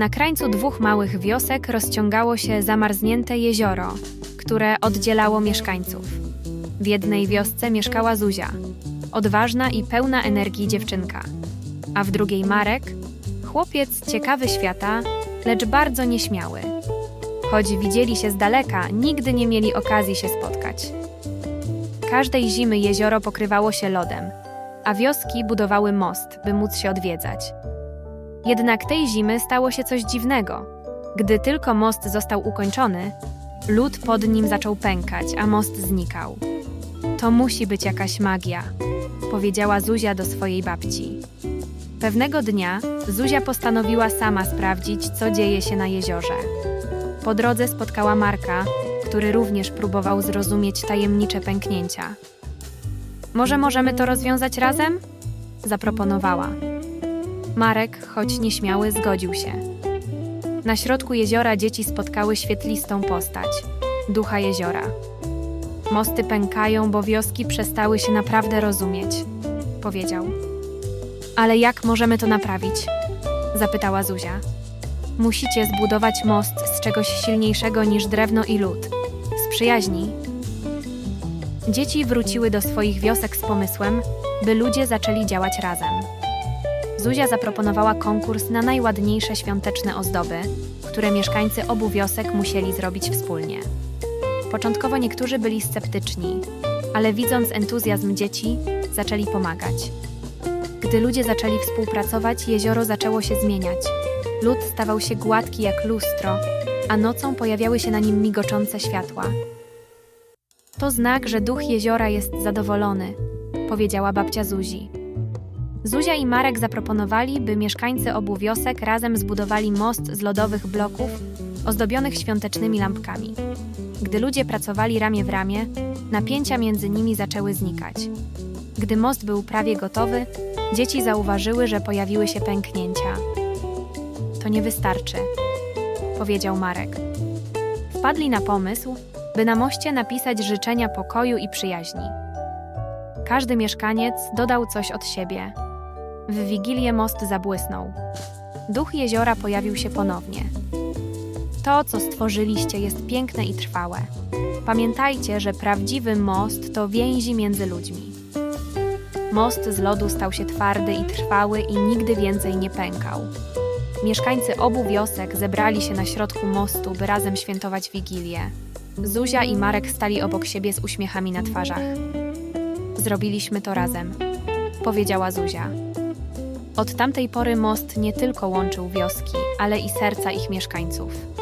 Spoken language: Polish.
Na krańcu dwóch małych wiosek rozciągało się zamarznięte jezioro, które oddzielało mieszkańców. W jednej wiosce mieszkała Zuzia, odważna i pełna energii dziewczynka, a w drugiej Marek, chłopiec ciekawy świata, lecz bardzo nieśmiały. Choć widzieli się z daleka, nigdy nie mieli okazji się spotkać. Każdej zimy jezioro pokrywało się lodem, a wioski budowały most, by móc się odwiedzać. Jednak tej zimy stało się coś dziwnego. Gdy tylko most został ukończony, lód pod nim zaczął pękać, a most znikał. To musi być jakaś magia, powiedziała Zuzia do swojej babci. Pewnego dnia Zuzia postanowiła sama sprawdzić, co dzieje się na jeziorze. Po drodze spotkała Marka, który również próbował zrozumieć tajemnicze pęknięcia. Może możemy to rozwiązać razem? zaproponowała. Marek, choć nieśmiały, zgodził się. Na środku jeziora dzieci spotkały świetlistą postać ducha jeziora. Mosty pękają, bo wioski przestały się naprawdę rozumieć, powiedział. Ale jak możemy to naprawić? zapytała Zuzia. Musicie zbudować most z czegoś silniejszego niż drewno i lód. Z przyjaźni. Dzieci wróciły do swoich wiosek z pomysłem, by ludzie zaczęli działać razem. Zuzia zaproponowała konkurs na najładniejsze świąteczne ozdoby, które mieszkańcy obu wiosek musieli zrobić wspólnie. Początkowo niektórzy byli sceptyczni, ale widząc entuzjazm dzieci, zaczęli pomagać. Gdy ludzie zaczęli współpracować, jezioro zaczęło się zmieniać. Lód stawał się gładki jak lustro, a nocą pojawiały się na nim migoczące światła. To znak, że duch jeziora jest zadowolony, powiedziała babcia Zuzi. Zuzia i Marek zaproponowali, by mieszkańcy obu wiosek razem zbudowali most z lodowych bloków ozdobionych świątecznymi lampkami. Gdy ludzie pracowali ramię w ramię, napięcia między nimi zaczęły znikać. Gdy most był prawie gotowy, dzieci zauważyły, że pojawiły się pęknięcia. To nie wystarczy, powiedział Marek. Wpadli na pomysł, by na moście napisać życzenia pokoju i przyjaźni. Każdy mieszkaniec dodał coś od siebie. W wigilię most zabłysnął. Duch jeziora pojawił się ponownie. To, co stworzyliście, jest piękne i trwałe. Pamiętajcie, że prawdziwy most to więzi między ludźmi. Most z lodu stał się twardy i trwały i nigdy więcej nie pękał. Mieszkańcy obu wiosek zebrali się na środku mostu, by razem świętować Wigilię. Zuzia i Marek stali obok siebie z uśmiechami na twarzach. Zrobiliśmy to razem, powiedziała Zuzia. Od tamtej pory most nie tylko łączył wioski, ale i serca ich mieszkańców.